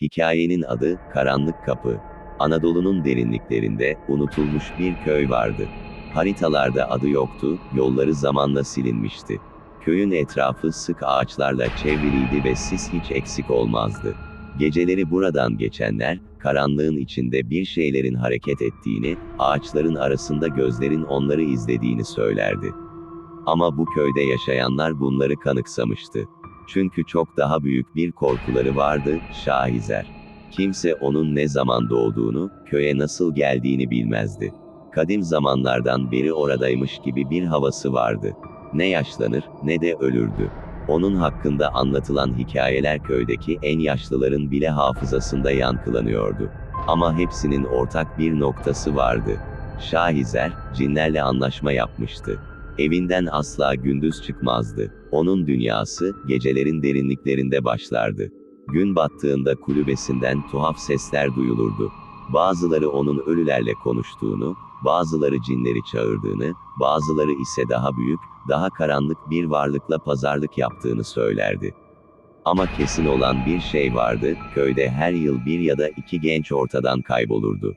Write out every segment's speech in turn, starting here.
Hikayenin adı Karanlık Kapı. Anadolu'nun derinliklerinde unutulmuş bir köy vardı. Haritalarda adı yoktu, yolları zamanla silinmişti. Köyün etrafı sık ağaçlarla çevriliydi ve sis hiç eksik olmazdı. Geceleri buradan geçenler, karanlığın içinde bir şeylerin hareket ettiğini, ağaçların arasında gözlerin onları izlediğini söylerdi. Ama bu köyde yaşayanlar bunları kanıksamıştı. Çünkü çok daha büyük bir korkuları vardı, Şahizer. Kimse onun ne zaman doğduğunu, köye nasıl geldiğini bilmezdi. Kadim zamanlardan beri oradaymış gibi bir havası vardı. Ne yaşlanır, ne de ölürdü. Onun hakkında anlatılan hikayeler köydeki en yaşlıların bile hafızasında yankılanıyordu. Ama hepsinin ortak bir noktası vardı. Şahizer, cinlerle anlaşma yapmıştı. Evinden asla gündüz çıkmazdı. Onun dünyası, gecelerin derinliklerinde başlardı. Gün battığında kulübesinden tuhaf sesler duyulurdu. Bazıları onun ölülerle konuştuğunu, bazıları cinleri çağırdığını, bazıları ise daha büyük, daha karanlık bir varlıkla pazarlık yaptığını söylerdi. Ama kesin olan bir şey vardı, köyde her yıl bir ya da iki genç ortadan kaybolurdu.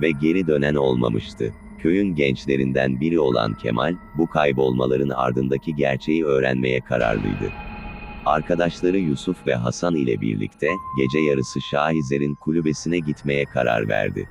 Ve geri dönen olmamıştı. Köyün gençlerinden biri olan Kemal, bu kaybolmaların ardındaki gerçeği öğrenmeye kararlıydı. Arkadaşları Yusuf ve Hasan ile birlikte, gece yarısı Şahizer'in kulübesine gitmeye karar verdi.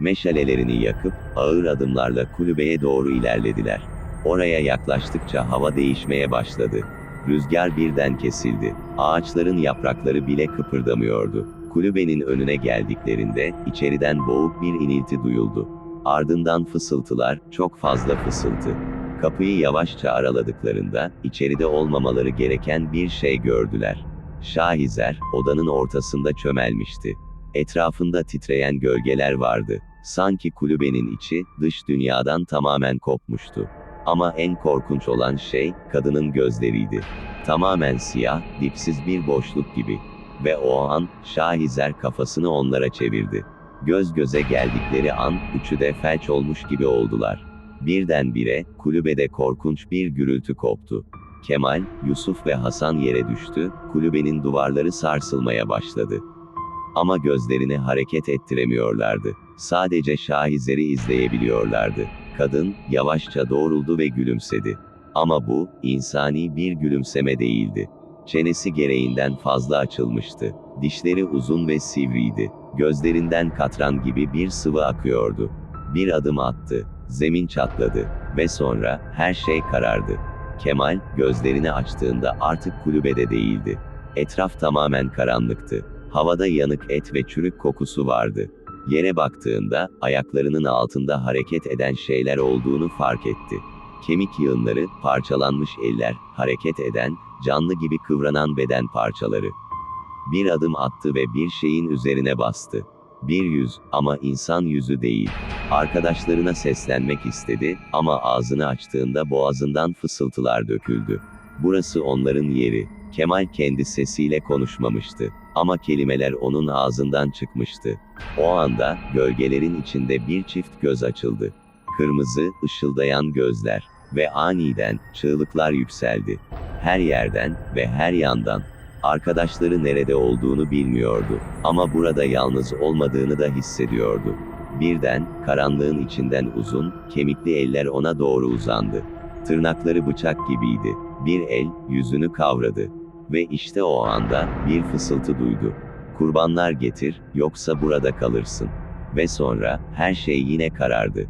Meşalelerini yakıp, ağır adımlarla kulübeye doğru ilerlediler. Oraya yaklaştıkça hava değişmeye başladı. Rüzgar birden kesildi. Ağaçların yaprakları bile kıpırdamıyordu. Kulübenin önüne geldiklerinde, içeriden boğuk bir inilti duyuldu. Ardından fısıltılar, çok fazla fısıltı. Kapıyı yavaşça araladıklarında, içeride olmamaları gereken bir şey gördüler. Şahizer, odanın ortasında çömelmişti. Etrafında titreyen gölgeler vardı. Sanki kulübenin içi, dış dünyadan tamamen kopmuştu. Ama en korkunç olan şey, kadının gözleriydi. Tamamen siyah, dipsiz bir boşluk gibi. Ve o an, Şahizer kafasını onlara çevirdi. Göz göze geldikleri an, üçü de felç olmuş gibi oldular. Birdenbire, kulübede korkunç bir gürültü koptu. Kemal, Yusuf ve Hasan yere düştü, kulübenin duvarları sarsılmaya başladı. Ama gözlerini hareket ettiremiyorlardı. Sadece Şahizer'i izleyebiliyorlardı. Kadın, yavaşça doğruldu ve gülümsedi. Ama bu, insani bir gülümseme değildi. Çenesi gereğinden fazla açılmıştı. Dişleri uzun ve sivriydi. Gözlerinden katran gibi bir sıvı akıyordu. Bir adım attı. Zemin çatladı. Ve sonra, her şey karardı. Kemal, gözlerini açtığında artık kulübede değildi. Etraf tamamen karanlıktı. Havada yanık et ve çürük kokusu vardı. Yere baktığında, ayaklarının altında hareket eden şeyler olduğunu fark etti. Kemik yığınları, parçalanmış eller, hareket eden, canlı gibi kıvranan beden parçaları. Bir adım attı ve bir şeyin üzerine bastı. Bir yüz, ama insan yüzü değil. Arkadaşlarına seslenmek istedi, ama ağzını açtığında boğazından fısıltılar döküldü. Burası onların yeri. Kemal kendi sesiyle konuşmamıştı. Ama kelimeler onun ağzından çıkmıştı. O anda, gölgelerin içinde bir çift göz açıldı. Kırmızı, ışıldayan gözler. Ve aniden, çığlıklar yükseldi. Her yerden, ve her yandan. Arkadaşları nerede olduğunu bilmiyordu. Ama burada yalnız olmadığını da hissediyordu. Birden, karanlığın içinden uzun, kemikli eller ona doğru uzandı. Tırnakları bıçak gibiydi. Bir el, yüzünü kavradı. Ve işte o anda, bir fısıltı duydu. Kurbanlar getir, yoksa burada kalırsın. Ve sonra, her şey yine karardı.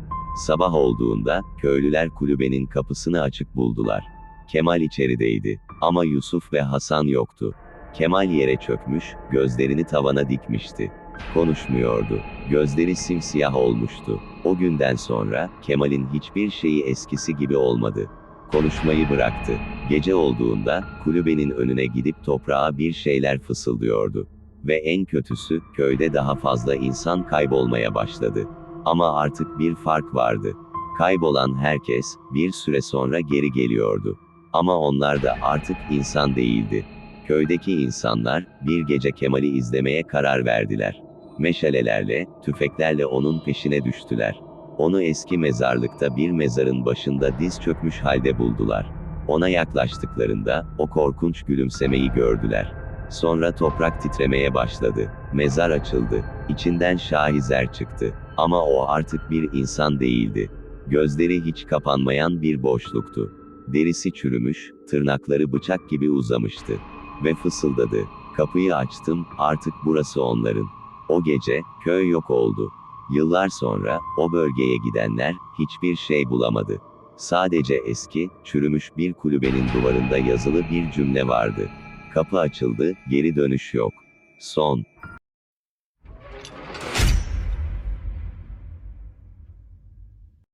Sabah olduğunda, köylüler kulübenin kapısını açık buldular. Kemal içerideydi. Ama Yusuf ve Hasan yoktu. Kemal yere çökmüş, gözlerini tavana dikmişti. Konuşmuyordu. Gözleri simsiyah olmuştu. O günden sonra, Kemal'in hiçbir şeyi eskisi gibi olmadı. Konuşmayı bıraktı. Gece olduğunda, kulübenin önüne gidip toprağa bir şeyler fısıldıyordu. Ve en kötüsü, köyde daha fazla insan kaybolmaya başladı. Ama artık bir fark vardı. Kaybolan herkes, bir süre sonra geri geliyordu. Ama onlar da artık insan değildi. Köydeki insanlar, bir gece Kemal'i izlemeye karar verdiler. Meşalelerle, tüfeklerle onun peşine düştüler. Onu eski mezarlıkta bir mezarın başında diz çökmüş halde buldular. Ona yaklaştıklarında, o korkunç gülümsemeyi gördüler. Sonra toprak titremeye başladı. Mezar açıldı. İçinden Şahizer çıktı. Ama o artık bir insan değildi. Gözleri hiç kapanmayan bir boşluktu. Derisi çürümüş, tırnakları bıçak gibi uzamıştı. Ve fısıldadı. Kapıyı açtım, artık burası onların. O gece, köy yok oldu. Yıllar sonra, o bölgeye gidenler, hiçbir şey bulamadı. Sadece eski, çürümüş bir kulübenin duvarında yazılı bir cümle vardı. Kapı açıldı, geri dönüş yok. Son.